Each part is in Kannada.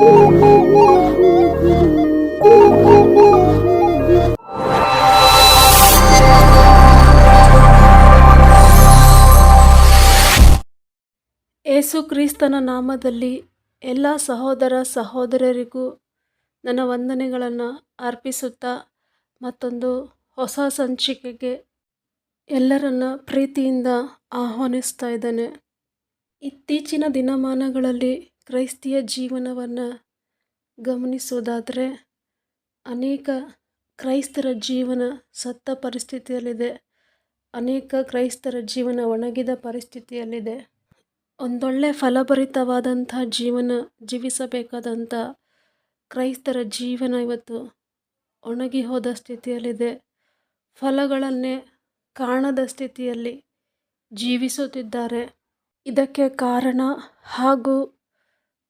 ಏಸು ಕ್ರಿಸ್ತನ ನಾಮದಲ್ಲಿ ಎಲ್ಲ ಸಹೋದರ ಸಹೋದರರಿಗೂ ನನ್ನ ವಂದನೆಗಳನ್ನು ಅರ್ಪಿಸುತ್ತಾ ಮತ್ತೊಂದು ಹೊಸ ಸಂಚಿಕೆಗೆ ಎಲ್ಲರನ್ನ ಪ್ರೀತಿಯಿಂದ ಆಹ್ವಾನಿಸ್ತಾ ಇದ್ದೇನೆ. ಇತ್ತೀಚಿನ ದಿನಮಾನಗಳಲ್ಲಿ ಕ್ರೈಸ್ತಿಯ ಜೀವನವನ್ನು ಗಮನಿಸೋದಾದರೆ ಅನೇಕ ಕ್ರೈಸ್ತರ ಜೀವನ ಸತ್ತ ಪರಿಸ್ಥಿತಿಯಲ್ಲಿದೆ. ಅನೇಕ ಕ್ರೈಸ್ತರ ಜೀವನ ಒಣಗಿದ ಪರಿಸ್ಥಿತಿಯಲ್ಲಿದೆ. ಒಂದೊಳ್ಳೆ ಫಲಭರಿತವಾದಂಥ ಜೀವನ ಜೀವಿಸಬೇಕಾದಂಥ ಕ್ರೈಸ್ತರ ಜೀವನ ಇವತ್ತು ಒಣಗಿ ಹೋದ ಸ್ಥಿತಿಯಲ್ಲಿದೆ. ಫಲಗಳನ್ನೇ ಕಾಣದ ಸ್ಥಿತಿಯಲ್ಲಿ ಜೀವಿಸುತ್ತಿದ್ದಾರೆ. ಇದಕ್ಕೆ ಕಾರಣ ಹಾಗೂ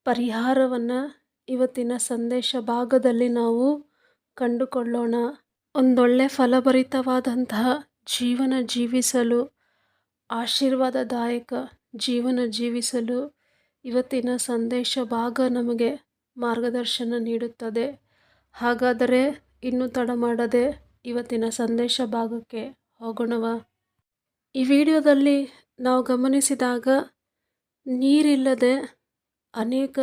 ಪರಿಹಾರವನ್ನು ಇವತ್ತಿನ ಸಂದೇಶ ಭಾಗದಲ್ಲಿ ನಾವು ಕಂಡುಕೊಳ್ಳೋಣ. ಒಂದೊಳ್ಳೆ ಫಲಭರಿತವಾದಂತಹ ಜೀವನ ಜೀವಿಸಲು, ಆಶೀರ್ವಾದದಾಯಕ ಜೀವನ ಜೀವಿಸಲು ಇವತ್ತಿನ ಸಂದೇಶ ಭಾಗ ನಮಗೆ ಮಾರ್ಗದರ್ಶನ ನೀಡುತ್ತದೆ. ಹಾಗಾದರೆ ಇನ್ನೂ ತಡ ಮಾಡದೆ ಇವತ್ತಿನ ಸಂದೇಶ ಭಾಗಕ್ಕೆ ಹೋಗೋಣವ. ಈ ವಿಡಿಯೋದಲ್ಲಿ ನಾವು ಗಮನಿಸಿದಾಗ ನೀರಿಲ್ಲದೆ ಅನೇಕ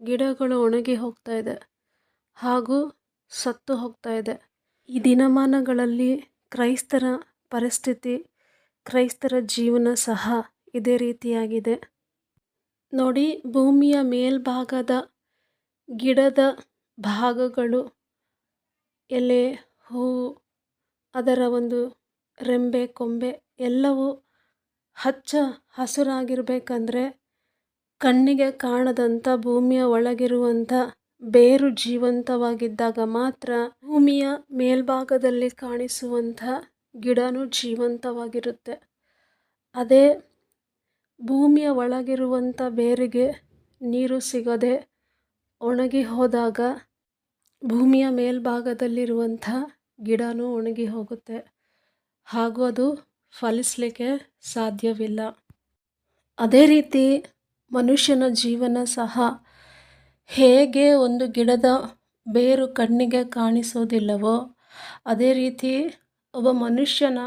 ಗಿಡಗಳು ಒಣಗಿ ಹೋಗ್ತಾ ಇದೆ ಹಾಗೂ ಸತ್ತು ಹೋಗ್ತಾ ಇದೆ. ಈ ದಿನಮಾನಗಳಲ್ಲಿ ಕ್ರೈಸ್ತರ ಪರಿಸ್ಥಿತಿ, ಕ್ರೈಸ್ತರ ಜೀವನ ಸಹ ಇದೇ ರೀತಿಯಾಗಿದೆ. ನೋಡಿ, ಭೂಮಿಯ ಮೇಲ್ಭಾಗದ ಗಿಡದ ಭಾಗಗಳು, ಎಲೆ ಹೂವು ಅದರ ಒಂದು ರೆಂಬೆ, ಕೊಂಬೆ ಎಲ್ಲವೂ ಹಚ್ಚ ಹಸುರಾಗಿರಬೇಕಂದ್ರೆ ಕಣ್ಣಿಗೆ ಕಾಣದಂಥ ಭೂಮಿಯ ಒಳಗಿರುವಂಥ ಬೇರು ಜೀವಂತವಾಗಿದ್ದಾಗ ಮಾತ್ರ ಭೂಮಿಯ ಮೇಲ್ಭಾಗದಲ್ಲಿ ಕಾಣಿಸುವಂಥ ಗಿಡನೂ ಜೀವಂತವಾಗಿರುತ್ತೆ. ಅದೇ ಭೂಮಿಯ ಒಳಗಿರುವಂಥ ಬೇರಿಗೆ ನೀರು ಸಿಗದೆ ಒಣಗಿ ಹೋದಾಗ ಭೂಮಿಯ ಮೇಲ್ಭಾಗದಲ್ಲಿರುವಂಥ ಗಿಡನೂ ಒಣಗಿ ಹೋಗುತ್ತೆ. ಹಾಗೂ ಅದು ಫಲಿಸಲಿಕ್ಕೆ ಸಾಧ್ಯವಿಲ್ಲ. ಅದೇ ರೀತಿ ಮನುಷ್ಯನ ಜೀವನ ಸಹ ಹೇಗೆ ಒಂದು ಗಿಡದ ಬೇರು ಕಣ್ಣಿಗೆ ಕಾಣಿಸೋದಿಲ್ಲವೋ, ಅದೇ ರೀತಿ ಒಬ್ಬ ಮನುಷ್ಯನ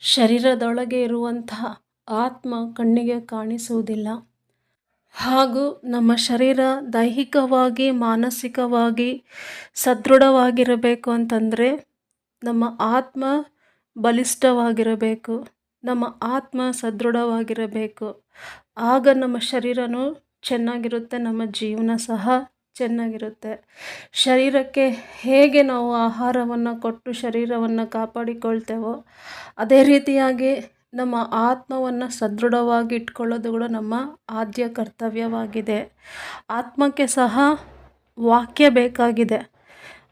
ಶರೀರದೊಳಗೆ ಇರುವಂತಹ ಆತ್ಮ ಕಣ್ಣಿಗೆ ಕಾಣಿಸುವುದಿಲ್ಲ. ಹಾಗೂ ನಮ್ಮ ಶರೀರ ದೈಹಿಕವಾಗಿ, ಮಾನಸಿಕವಾಗಿ ಸದೃಢವಾಗಿರಬೇಕು ಅಂತಂದರೆ ನಮ್ಮ ಆತ್ಮ ಬಲಿಷ್ಠವಾಗಿರಬೇಕು. ನಮ್ಮ ಆತ್ಮ ಸದೃಢವಾಗಿರಬೇಕು. ಆಗ ನಮ್ಮ ಶರೀರನೂ ಚೆನ್ನಾಗಿರುತ್ತೆ, ನಮ್ಮ ಜೀವನ ಸಹ ಚೆನ್ನಾಗಿರುತ್ತೆ. ಶರೀರಕ್ಕೆ ಹೇಗೆ ನಾವು ಆಹಾರವನ್ನು ಕೊಟ್ಟು ಶರೀರವನ್ನು ಕಾಪಾಡಿಕೊಳ್ತೇವೋ, ಅದೇ ರೀತಿಯಾಗಿ ನಮ್ಮ ಆತ್ಮವನ್ನು ಸದೃಢವಾಗಿ ಇಟ್ಕೊಳ್ಳೋದು ಕೂಡ ನಮ್ಮ ಆದ್ಯ ಕರ್ತವ್ಯವಾಗಿದೆ. ಆತ್ಮಕ್ಕೆ ಸಹ ವಾಕ್ಯ ಬೇಕಾಗಿದೆ.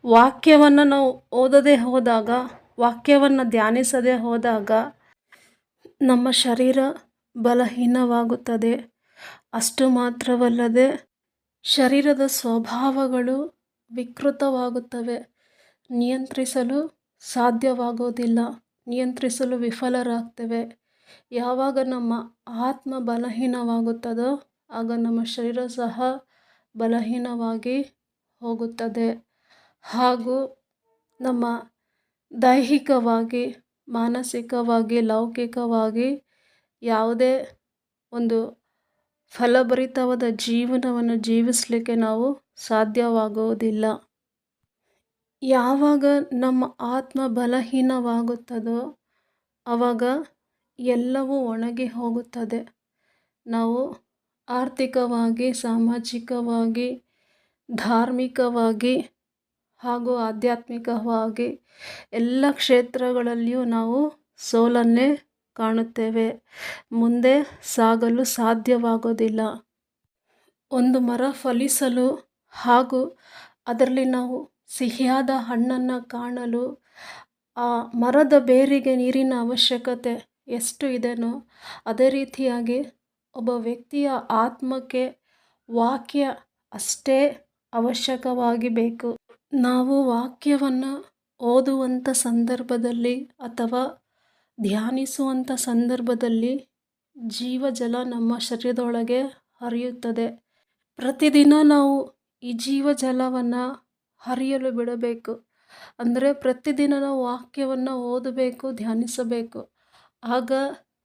ವಾಕ್ಯವನ್ನು ನಾವು ಓದದೇ ಹೋದಾಗ, ವಾಕ್ಯವನ್ನು ಧ್ಯಾನಿಸದೇ ಹೋದಾಗ ನಮ್ಮ ಶರೀರ ಬಲಹೀನವಾಗುತ್ತದೆ. ಅಷ್ಟು ಮಾತ್ರವಲ್ಲದೆ ಶರೀರದ ಸ್ವಭಾವಗಳು ವಿಕೃತವಾಗುತ್ತವೆ. ನಿಯಂತ್ರಿಸಲು ಸಾಧ್ಯವಾಗೋದಿಲ್ಲ ನಿಯಂತ್ರಿಸಲು ವಿಫಲರಾಗ್ತೇವೆ. ಯಾವಾಗ ನಮ್ಮ ಆತ್ಮ ಬಲಹೀನವಾಗುತ್ತದೋ ಆಗ ನಮ್ಮ ಶರೀರ ಸಹ ಬಲಹೀನವಾಗಿ ಹೋಗುತ್ತದೆ. ಹಾಗೂ ನಮ್ಮ ದೈಹಿಕವಾಗಿ ಮಾನಸಿಕವಾಗಿ, ಲೌಕಿಕವಾಗಿ ಯಾವುದೇ ಒಂದು ಫಲಭರಿತವಾದ ಜೀವನವನ್ನು ಜೀವಿಸಲಿಕ್ಕೆ ನಾವು ಸಾಧ್ಯವಾಗುವುದಿಲ್ಲ. ಯಾವಾಗ ನಮ್ಮ ಆತ್ಮ ಬಲಹೀನವಾಗುತ್ತದೋ ಆವಾಗ ಎಲ್ಲವೂ ಒಣಗಿ ಹೋಗುತ್ತದೆ. ನಾವು ಆರ್ಥಿಕವಾಗಿ, ಸಾಮಾಜಿಕವಾಗಿ, ಧಾರ್ಮಿಕವಾಗಿ ಹಾಗೂ ಆಧ್ಯಾತ್ಮಿಕವಾಗಿ ಎಲ್ಲ ಕ್ಷೇತ್ರಗಳಲ್ಲಿಯೂ ನಾವು ಸೋಲನ್ನೇ ಕಾಣುತ್ತೇವೆ. ಮುಂದೆ ಸಾಗಲು ಸಾಧ್ಯವಾಗೋದಿಲ್ಲ. ಒಂದು ಮರ ಫಲಿಸಲು ಹಾಗೂ ಅದರಲ್ಲಿ ನಾವು ಸಿಹಿಯಾದ ಹಣ್ಣನ್ನು ಕಾಣಲು ಆ ಮರದ ಬೇರಿಗೆ ನೀರಿನ ಅವಶ್ಯಕತೆ ಎಷ್ಟು ಇದೆಯೋ ಅದೇ ರೀತಿಯಾಗಿ ಒಬ್ಬ ವ್ಯಕ್ತಿಯ ಆತ್ಮಕ್ಕೆ ವಾಕ್ಯ ಅಷ್ಟೇ ಅವಶ್ಯಕವಾಗಿ ಬೇಕು ನಾವು ವಾಕ್ಯವನ್ನು ಓದುವಂಥ ಸಂದರ್ಭದಲ್ಲಿ ಅಥವಾ ಧ್ಯಾನಿಸುವಂಥ ಸಂದರ್ಭದಲ್ಲಿ ಜೀವಜಲ ನಮ್ಮ ಶರೀರದೊಳಗೆ ಹರಿಯುತ್ತದೆ. ಪ್ರತಿದಿನ ನಾವು ಈ ಜೀವ ಜಲವನ್ನು ಹರಿಯಲು ಬಿಡಬೇಕು. ಅಂದರೆ ಪ್ರತಿದಿನ ನಾವು ವಾಕ್ಯವನ್ನು ಓದಬೇಕು, ಧ್ಯಾನಿಸಬೇಕು. ಆಗ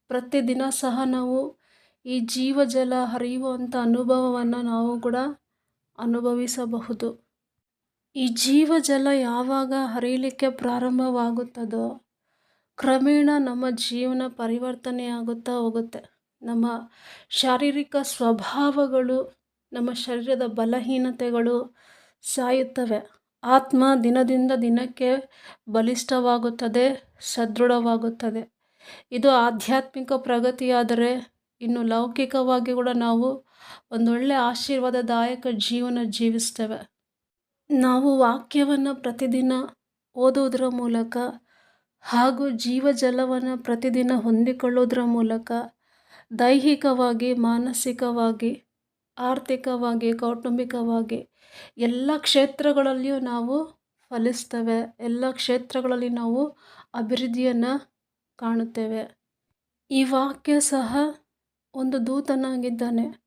ಪ್ರತಿದಿನ ಸಹ ನಾವು ಈ ಜೀವ ಜಲ ಹರಿಯುವಂಥ ಅನುಭವವನ್ನು ನಾವು ಕೂಡ ಅನುಭವಿಸಬಹುದು. ಈ ಜೀವಜಲ ಯಾವಾಗ ಹರಿಯಲಿಕ್ಕೆ ಪ್ರಾರಂಭವಾಗುತ್ತದೋ, ಕ್ರಮೇಣ ನಮ್ಮ ಜೀವನ ಪರಿವರ್ತನೆ ಆಗುತ್ತಾ ಹೋಗುತ್ತೆ. ನಮ್ಮ ಶಾರೀರಿಕ ಸ್ವಭಾವಗಳು, ನಮ್ಮ ಶರೀರದ ಬಲಹೀನತೆಗಳು ಸಾಯುತ್ತವೆ. ಆತ್ಮ ದಿನದಿಂದ ದಿನಕ್ಕೆ ಬಲಿಷ್ಠವಾಗುತ್ತದೆ, ಸದೃಢವಾಗುತ್ತದೆ. ಇದು ಆಧ್ಯಾತ್ಮಿಕ ಪ್ರಗತಿಯಾದರೆ ಇನ್ನು ಲೌಕಿಕವಾಗಿ ಕೂಡ ನಾವು ಒಂದೊಳ್ಳೆ ಆಶೀರ್ವಾದದಾಯಕ ಜೀವನ ಜೀವಿಸ್ತೇವೆ. ನಾವು ವಾಕ್ಯವನ್ನು ಪ್ರತಿದಿನ ಓದುವುದರ ಮೂಲಕ ಹಾಗೂ ಜೀವಜಲವನ್ನು ಪ್ರತಿದಿನ ಹೊಂದಿಕೊಳ್ಳೋದ್ರ ಮೂಲಕ ದೈಹಿಕವಾಗಿ, ಮಾನಸಿಕವಾಗಿ, ಆರ್ಥಿಕವಾಗಿ, ಕೌಟುಂಬಿಕವಾಗಿ ಎಲ್ಲ ಕ್ಷೇತ್ರಗಳಲ್ಲಿಯೂ ನಾವು ಫಲಿಸ್ತೇವೆ. ಎಲ್ಲ ಕ್ಷೇತ್ರಗಳಲ್ಲಿ ನಾವು ಅಭಿವೃದ್ಧಿಯನ್ನು ಕಾಣುತ್ತೇವೆ. ಈ ವಾಕ್ಯ ಸಹ ಒಂದು ದೂತನಾಗಿದ್ದಾನೆ.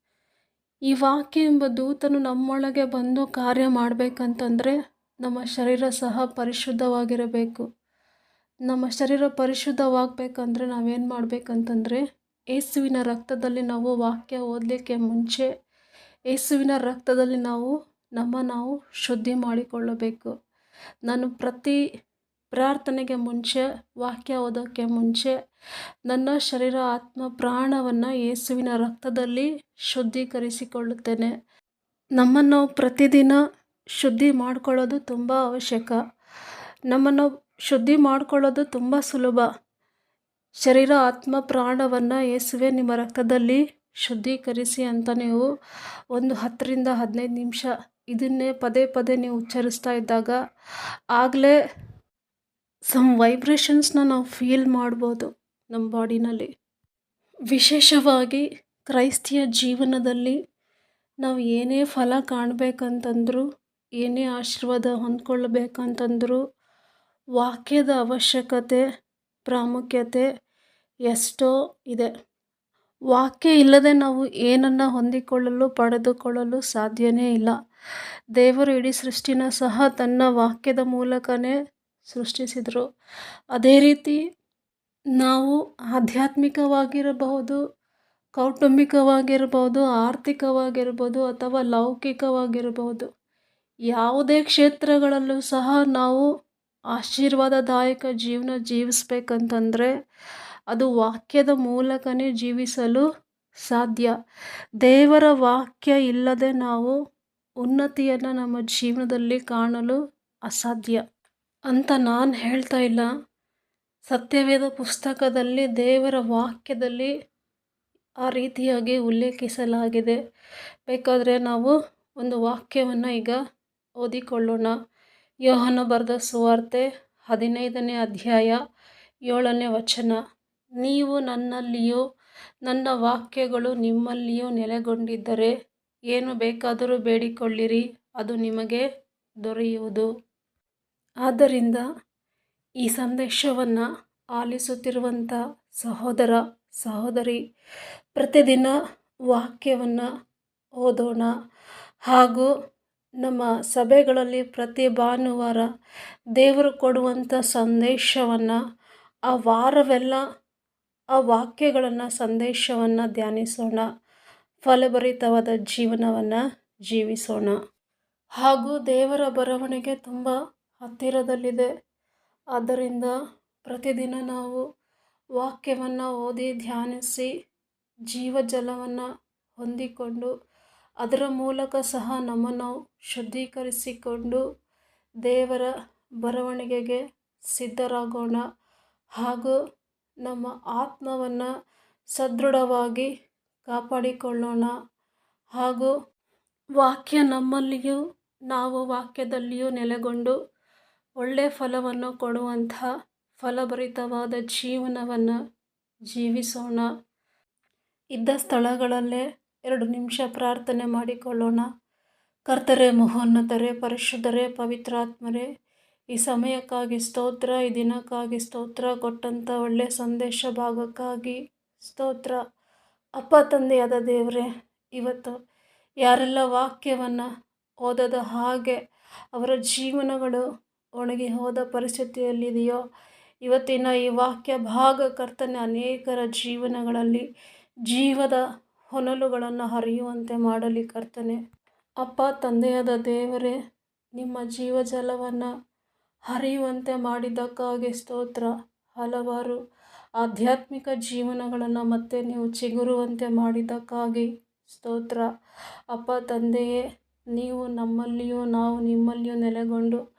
ಈ ವಾಕ್ಯ ಎಂಬ ದೂತನು ನಮ್ಮೊಳಗೆ ಬಂದು ಕಾರ್ಯ ಮಾಡಬೇಕಂತಂದರೆ ನಮ್ಮ ಶರೀರ ಸಹ ಪರಿಶುದ್ಧವಾಗಿರಬೇಕು. ನಮ್ಮ ಶರೀರ ಪರಿಶುದ್ಧವಾಗಬೇಕಂದ್ರೆ ನಾವೇನು ಮಾಡಬೇಕಂತಂದರೆ ಏಸುವಿನ ರಕ್ತದಲ್ಲಿ ನಾವು ವಾಕ್ಯ ಓದಲಿಕ್ಕೆ ಮುಂಚೆ ಯೇಸುವಿನ ರಕ್ತದಲ್ಲಿ ನಾವು ನಮ್ಮ ನಾವು ಶುದ್ಧಿ ಮಾಡಿಕೊಳ್ಳಬೇಕು. ನಾನು ಪ್ರತಿ ಪ್ರಾರ್ಥನೆಗೆ ಮುಂಚೆ, ವಾಕ್ಯ ಓದೋಕ್ಕೆ ಮುಂಚೆ ನನ್ನ ಶರೀರ, ಆತ್ಮ, ಪ್ರಾಣವನ್ನು ಯೇಸುವಿನ ರಕ್ತದಲ್ಲಿ ಶುದ್ಧೀಕರಿಸಿಕೊಳ್ಳುತ್ತೇನೆ. ನಮ್ಮನ್ನು ಪ್ರತಿದಿನ ಶುದ್ಧಿ ಮಾಡಿಕೊಳ್ಳೋದು ತುಂಬ ಅವಶ್ಯಕ. ನಮ್ಮನ್ನು ಶುದ್ಧಿ ಮಾಡಿಕೊಳ್ಳೋದು ತುಂಬ ಸುಲಭ. ಶರೀರ, ಆತ್ಮ, ಪ್ರಾಣವನ್ನು ಯೇಸುವೆ ನಿಮ್ಮ ರಕ್ತದಲ್ಲಿ ಶುದ್ಧೀಕರಿಸಿ ಅಂತ ನೀವು ಒಂದು ಹತ್ತರಿಂದ ಹದಿನೈದು ನಿಮಿಷ ಇದನ್ನೇ ಪದೇ ಪದೇ ನೀವು ಉಚ್ಚರಿಸ್ತಾ ಇದ್ದಾಗ ಆಗಲೇ ಸಮ್ ವೈಬ್ರೇಷನ್ಸ್ನ ನಾವು ಫೀಲ್ ಮಾಡ್ಬೋದು ನಮ್ಮ ಬಾಡಿನಲ್ಲಿ ವಿಶೇಷವಾಗಿ ಕ್ರೈಸ್ತಿಯ ಜೀವನದಲ್ಲಿ ನಾವು ಏನೇ ಫಲ ಕಾಣಬೇಕಂತಂದರೂ, ಏನೇ ಆಶೀರ್ವಾದ ಹೊಂದ್ಕೊಳ್ಬೇಕಂತಂದರೂ, ವಾಕ್ಯದ ಅವಶ್ಯಕತೆ, ಪ್ರಾಮುಖ್ಯತೆ ಎಷ್ಟೋ ಇದೆ. ವಾಕ್ಯ ಇಲ್ಲದೆ ನಾವು ಏನನ್ನು ಹೊಂದಿಕೊಳ್ಳಲು, ಪಡೆದುಕೊಳ್ಳಲು ಸಾಧ್ಯವೇ ಇಲ್ಲ. ದೇವರು ಇಡೀ ಸೃಷ್ಟಿನ ಸಹ ತನ್ನ ವಾಕ್ಯದ ಮೂಲಕನೇ ಸೃಷ್ಟಿಸಿದರು. ಅದೇ ರೀತಿ ನಾವು ಆಧ್ಯಾತ್ಮಿಕವಾಗಿರಬಹುದು ಕೌಟುಂಬಿಕವಾಗಿರ್ಬೋದು ಆರ್ಥಿಕವಾಗಿರ್ಬೋದು ಅಥವಾ ಲೌಕಿಕವಾಗಿರಬಹುದು, ಯಾವುದೇ ಕ್ಷೇತ್ರಗಳಲ್ಲೂ ಸಹ ನಾವು ಆಶೀರ್ವಾದದಾಯಕ ಜೀವನ ಜೀವಿಸ್ಬೇಕಂತಂದರೆ ಅದು ವಾಕ್ಯದ ಮೂಲಕನೇ ಜೀವಿಸಲು ಸಾಧ್ಯ. ದೇವರ ವಾಕ್ಯ ಇಲ್ಲದೆ ನಾವು ಉನ್ನತಿಯನ್ನು ನಮ್ಮ ಜೀವನದಲ್ಲಿ ಕಾಣಲು ಅಸಾಧ್ಯ. ಅಂತ ನಾನು ಹೇಳ್ತಾ ಇಲ್ಲ. ಸತ್ಯವೇದ ಪುಸ್ತಕದಲ್ಲಿ, ದೇವರ ವಾಕ್ಯದಲ್ಲಿ ಆ ರೀತಿಯಾಗಿ ಉಲ್ಲೇಖಿಸಲಾಗಿದೆ. ಬೇಕಾದರೆ ನಾವು ಒಂದು ವಾಕ್ಯವನ್ನು ಈಗ ಓದಿಕೊಳ್ಳೋಣ. ಯೋಹನ ಬರೆದ ಸುವಾರ್ತೆ ಹದಿನೈದನೇ ಅಧ್ಯಾಯ ಏಳನೇ ವಚನ. ನೀವು ನನ್ನಲ್ಲಿಯೂ, ನನ್ನ ವಾಕ್ಯಗಳು ನಿಮ್ಮಲ್ಲಿಯೂ ನೆಲೆಗೊಂಡಿದ್ದರೆ ಏನು ಬೇಕಾದರೂ ಬೇಡಿಕೊಳ್ಳಿರಿ, ಅದು ನಿಮಗೆ ದೊರೆಯುವುದು. ಆದ್ದರಿಂದ ಈ ಸಂದೇಶವನ್ನು ಆಲಿಸುತ್ತಿರುವಂಥ ಸಹೋದರ, ಸಹೋದರಿ, ಪ್ರತಿದಿನ ವಾಕ್ಯವನ್ನು ಓದೋಣ. ಹಾಗೂ ನಮ್ಮ ಸಭೆಗಳಲ್ಲಿ ಪ್ರತಿ ಭಾನುವಾರ ದೇವರು ಕೊಡುವಂಥ ಸಂದೇಶವನ್ನು, ಆ ವಾರವೆಲ್ಲ ಆ ವಾಕ್ಯಗಳನ್ನು, ಸಂದೇಶವನ್ನು ಧ್ಯಾನಿಸೋಣ. ಫಲಭರಿತವಾದ ಜೀವನವನ್ನು ಜೀವಿಸೋಣ. ಹಾಗೂ ದೇವರ ಬರವಣಿಗೆ ತುಂಬ ಹತ್ತಿರದಲ್ಲಿದೆ. ಆದ್ದರಿಂದ ಪ್ರತಿದಿನ ನಾವು ವಾಕ್ಯವನ್ನು ಓದಿ ಧ್ಯಾನಿಸಿ ಜೀವಜಲವನ್ನು ಹೊಂದಿಕೊಂಡು ಅದರ ಮೂಲಕ ಸಹ ನಮ್ಮನ್ನು ಶುದ್ಧೀಕರಿಸಿಕೊಂಡು ದೇವರ ಬರವಣಿಗೆಗೆ ಸಿದ್ಧರಾಗೋಣ. ಹಾಗೂ ನಮ್ಮ ಆತ್ಮವನ್ನು ಸದೃಢವಾಗಿ ಕಾಪಾಡಿಕೊಳ್ಳೋಣ. ಹಾಗೂ ವಾಕ್ಯ ನಮ್ಮಲ್ಲಿಯೂ ನಾವು ವಾಕ್ಯದಲ್ಲಿಯೂ ನೆಲೆಗೊಂಡು ಒಳ್ಳೆಯ ಫಲವನ್ನು ಕೊಡುವಂಥ ಫಲಭರಿತವಾದ ಜೀವನವನ್ನು ಜೀವಿಸೋಣ. ಇದ್ದ ಸ್ಥಳಗಳಲ್ಲೇ ಎರಡು ನಿಮಿಷ ಪ್ರಾರ್ಥನೆ ಮಾಡಿಕೊಳ್ಳೋಣ. ಕರ್ತರೆ ಮಹೋನ್ನತರೆ, ಪರಿಶುದ್ಧರೇ, ಪವಿತ್ರಾತ್ಮರೇ, ಈ ಸಮಯಕ್ಕಾಗಿ ಸ್ತೋತ್ರ, ಈ ದಿನಕ್ಕಾಗಿ ಸ್ತೋತ್ರ, ಕೊಟ್ಟಂಥ ಒಳ್ಳೆಯ ಸಂದೇಶ, ಭಾಗಕ್ಕಾಗಿ ಸ್ತೋತ್ರ. ಅಪ್ಪ, ತಂದೆಯಾದ ದೇವರೇ, ಇವತ್ತು ಯಾರೆಲ್ಲ ವಾಕ್ಯವನ್ನು ಓದದ ಹಾಗೆ ಅವರ ಜೀವನಗಳು ಒಣಗಿ ಹೋದ ಪರಿಸ್ಥಿತಿಯಲ್ಲಿದೆಯೋ? ಇವತ್ತಿನ ಈ ವಾಕ್ಯ ಭಾಗ ಕರ್ತನೆ, ಅನೇಕರ ಜೀವನಗಳಲ್ಲಿ ಜೀವದ ಹೊನಲುಗಳನ್ನು ಹರಿಯುವಂತೆ ಮಾಡಲಿ ಕರ್ತನೆ. ಅಪ್ಪ, ತಂದೆಯಾದ ದೇವರೇ, ನಿಮ್ಮ ಜೀವಜಲವನ್ನು ಹರಿಯುವಂತೆ ಮಾಡಿದ್ದಕ್ಕಾಗಿ ಸ್ತೋತ್ರ. ಹಲವಾರು ಆಧ್ಯಾತ್ಮಿಕ ಜೀವನಗಳನ್ನು ಮತ್ತೆ ನೀವು ಚಿಗುರುವಂತೆ ಮಾಡಿದ್ದಕ್ಕಾಗಿ ಸ್ತೋತ್ರ. ಅಪ್ಪ, ತಂದೆಯೇ, ನೀವು ನಮ್ಮಲ್ಲಿಯೂ ನಾವು ನಿಮ್ಮಲ್ಲಿಯೂ ನೆಲೆಗೊಂಡು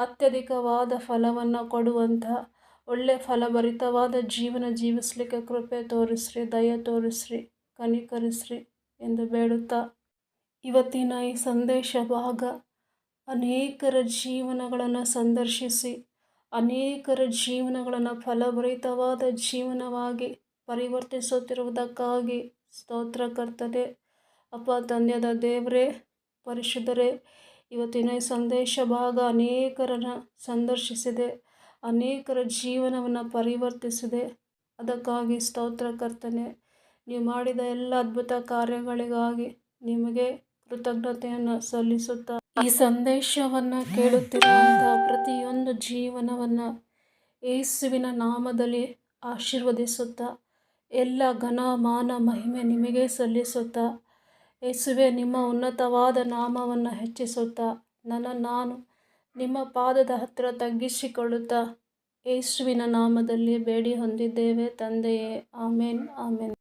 ಅತ್ಯಧಿಕವಾದ ಫಲವನ್ನು ಕೊಡುವಂಥ ಒಳ್ಳೆಯ ಫಲಭರಿತವಾದ ಜೀವನ ಜೀವಿಸಲಿಕ್ಕೆ ಕೃಪೆ ತೋರಿಸ್ರಿ, ದಯ ತೋರಿಸ್ರಿ, ಕನಿಕರಿಸ್ರಿ ಎಂದು ಬೇಡುತ್ತಾ ಇವತ್ತಿನ ಈ ಸಂದೇಶ ಭಾಗ ಅನೇಕರ ಜೀವನಗಳನ್ನು ಸಂದರ್ಶಿಸಿ, ಅನೇಕರ ಜೀವನಗಳನ್ನು ಫಲಭರಿತವಾದ ಜೀವನವಾಗಿ ಪರಿವರ್ತಿಸುತ್ತಿರುವುದಕ್ಕಾಗಿ ಸ್ತೋತ್ರ ಕರ್ತದೆ ಅಪ್ಪ ತಂದೆಯಾದ ದೇವರೇ, ಪರಿಶುದ್ಧರೇ ಇವತ್ತಿನ ಈ ಸಂದೇಶ ಭಾಗ ಅನೇಕರನ್ನು ಸಂದರ್ಶಿಸಿದೆ, ಅನೇಕರ ಜೀವನವನ್ನು ಪರಿವರ್ತಿಸಿದೆ. ಅದಕ್ಕಾಗಿ ಸ್ತೋತ್ರ ಕರ್ತನೆ, ನೀವು ಮಾಡಿದ ಎಲ್ಲ ಅದ್ಭುತ ಕಾರ್ಯಗಳಿಗಾಗಿ ನಿಮಗೆ ಕೃತಜ್ಞತೆಯನ್ನು ಸಲ್ಲಿಸುತ್ತಾ ಈ ಸಂದೇಶವನ್ನು ಕೇಳುತ್ತಿರುವಂಥ ಪ್ರತಿಯೊಂದು ಜೀವನವನ್ನು ಯೇಸುವಿನ ನಾಮದಲ್ಲಿ ಆಶೀರ್ವದಿಸುತ್ತಾ, ಎಲ್ಲ ಘನ, ಮಾನ, ಮಹಿಮೆ ನಿಮಗೆ ಸಲ್ಲಿಸುತ್ತಾ ಯೇಸುವೆ, ನಿಮ್ಮ ಉನ್ನತವಾದ ನಾಮವನ್ನು ಹೆಚ್ಚಿಸುತ್ತಾ ನನ್ನ ನಾನು ನಿಮ್ಮ ಪಾದದ ಹತ್ತಿರ ತಗ್ಗಿಸಿಕೊಳ್ಳುತ್ತಾ ಯೇಸುವಿನ ನಾಮದಲ್ಲಿ ಬೇಡಿ ಹೊಂದಿದ್ದೇವೆ ತಂದೆಯೇ. ಆಮೇನ್ ಆಮೇನ್.